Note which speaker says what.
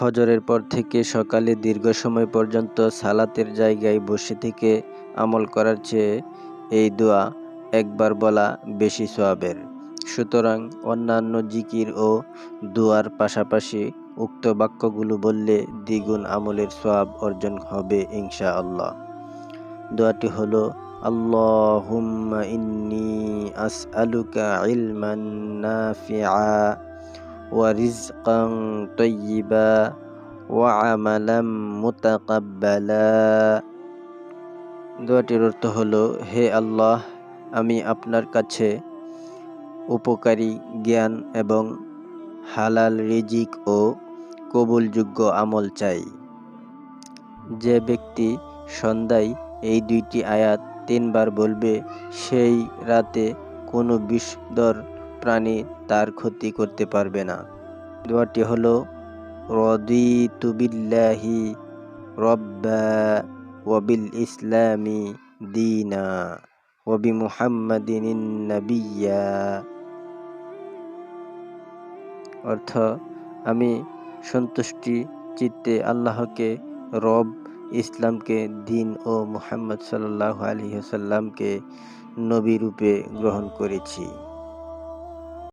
Speaker 1: ফজরের পর থেকে সকালে দীর্ঘ সময় পর্যন্ত সালাতের জায়গায় বসে থেকে আমল করার চেয়ে এই দোয়া একবার বলা বেশি সোয়াবের। সুতরাং অন্যান্য জিকির ও দোয়ার পাশাপাশি উক্ত বাক্যগুলো বললে দ্বিগুণ আমলের সোয়াব অর্জন হবে ইনশা আল্লাহ দোয়াটি হলো, আল্লাহুম্মা ইন্নি আসআলুকা ইলমান নাফিআ। তাইয়্যিবা ওয়া আমালাম মুতাকাব্বালা দোয়াটির অর্থ হলো, হে আল্লাহ, আমি আপনার কাছে উপকারী জ্ঞান এবং হালাল রিজিক ও কবুলযোগ্য আমল চাই। যে ব্যক্তি সন্ধ্যায় এই দুইটি আয়াত তিনবার বলবে, সেই রাতে কোনো বিষধর প্রাণী তার ক্ষতি করতে পারবে না। দোয়াটি হলো, রদিতু বিল্লাহি রব্বা ওয়াবিল ইসলামি দিনা ওবি মুহাম্মাদিন নাবিয়া অর্থ, আমি সন্তুষ্টি চিত্তে আল্লাহকে, রব ইসলামকে, দিন ও মুহাম্মদ সাল্লাহ আলী সাল্লামকে নবী রূপে গ্রহণ করেছি।